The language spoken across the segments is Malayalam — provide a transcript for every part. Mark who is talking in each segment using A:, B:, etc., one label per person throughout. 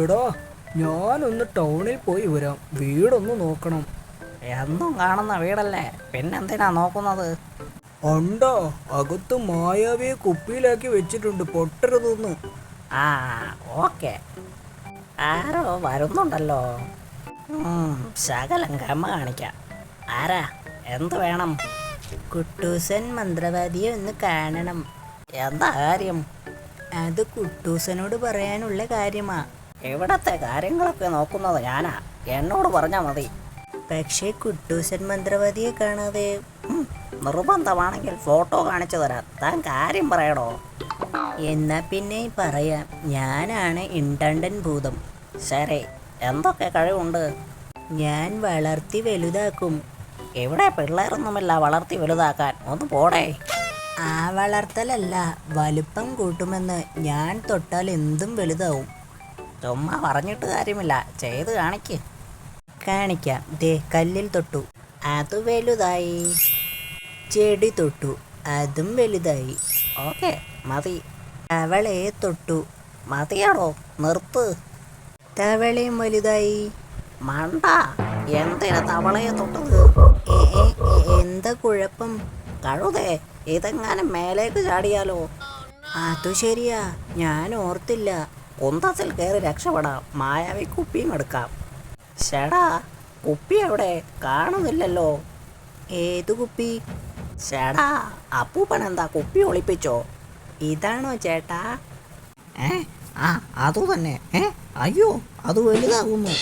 A: എടാ ഞാനൊന്ന് ടൗണിൽ പോയി വരാം. വീടൊന്ന് നോക്കണം.
B: എന്നും കാണുന്ന വീടല്ലേ? പിന്നെന്തിനാ നോക്കുന്നത്?
A: ഉണ്ടോ അകത്ത് മായാവിയെ കുപ്പിയിലാക്കി വെച്ചിട്ടുണ്ട്. പൊട്ടരുതെന്ന്.
B: ആ ഓക്കെ. ആരോ വരുന്നുണ്ടല്ലോ. ശകലം കമ്മ കാണിക്കാം. ആരാ? എന്ത് വേണം? കുട്ടൂസൻ മന്ത്രവാദിയെ ഒന്ന് കാണണം. എന്താ കാര്യം? അത് കുട്ടൂസനോട് പറയാനുള്ള കാര്യമാ. ഇവിടത്തെ കാര്യങ്ങളൊക്കെ നോക്കുന്നത് ഞാനാ? എന്നോട് പറഞ്ഞാൽ മതി. പക്ഷേ കുട്ടൂസൻ മന്ത്രവാദിയെ കാണാതെ നിർബന്ധമാണെങ്കിൽ ഫോട്ടോ കാണിച്ചു തരാം. താൻ കാര്യം പറയണോ? എന്നാ പിന്നെ പറയാം. ഞാനാണ് ഇണ്ടണ്ടൻ ഭൂതം. ശരി എന്തൊക്കെ കഴിവുണ്ട്? ഞാൻ വളർത്തി വലുതാക്കും. ഇവിടെ പിള്ളേരൊന്നുമില്ല വളർത്തി വലുതാക്കാൻ. ഒന്ന് പോടേ. ആ വളർത്തലല്ല വലുപ്പം കൂട്ടുമെന്ന് ഞാൻ തൊട്ടാൽ എന്തും വലുതാവും. ചുമ്മാ പറഞ്ഞിട്ട് കാര്യമില്ല. ചെയ്ത് കാണിക്ക്. കാണിക്കാം. ദേ കല്ലിൽ തൊട്ടു. അത് വലുതായി. ചെടി തൊട്ടു. അതും വലുതായി. ഓക്കെ മതി. തവളെ തൊട്ടു. മതിയാണോ നിർത്ത്. തവളയും വലുതായി. മണ്ട എന്തിനാ തവളയെ തൊട്ടത്? എന്താ കുഴപ്പം? കഴുതേ ഇതെങ്ങാനും മേലേക്ക് ചാടിയാലോ? അതു ശരിയാ. ഞാൻ ഓർത്തില്ല. കുന്തത്തിൽ കയറി രക്ഷപ്പെടാം. മായാവി കുപ്പിയും എടുക്കാം. ചേടാ കുപ്പി എവിടെ കാണുന്നില്ലല്ലോ. ഏതു കുപ്പി? ചേടാ അപ്പൂപ്പൻ എന്താ കുപ്പി ഒളിപ്പിച്ചോ? ഇതാണോ ചേട്ടാ? ഏ ആ അതു തന്നെ. ഏ അയ്യോ അത് വലുതാകുന്നു.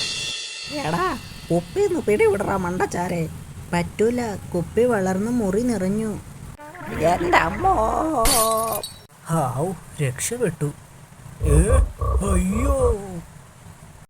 B: എടാ കുപ്പിന്ന് പിടിവിടറ മണ്ടച്ചാരെ. പറ്റൂല കുപ്പി വളർന്ന് മുറി നിറഞ്ഞു. എന്റെ അമ്മോ.
A: ഹാവ് രക്ഷപ്പെട്ടു. 哎，哎呦。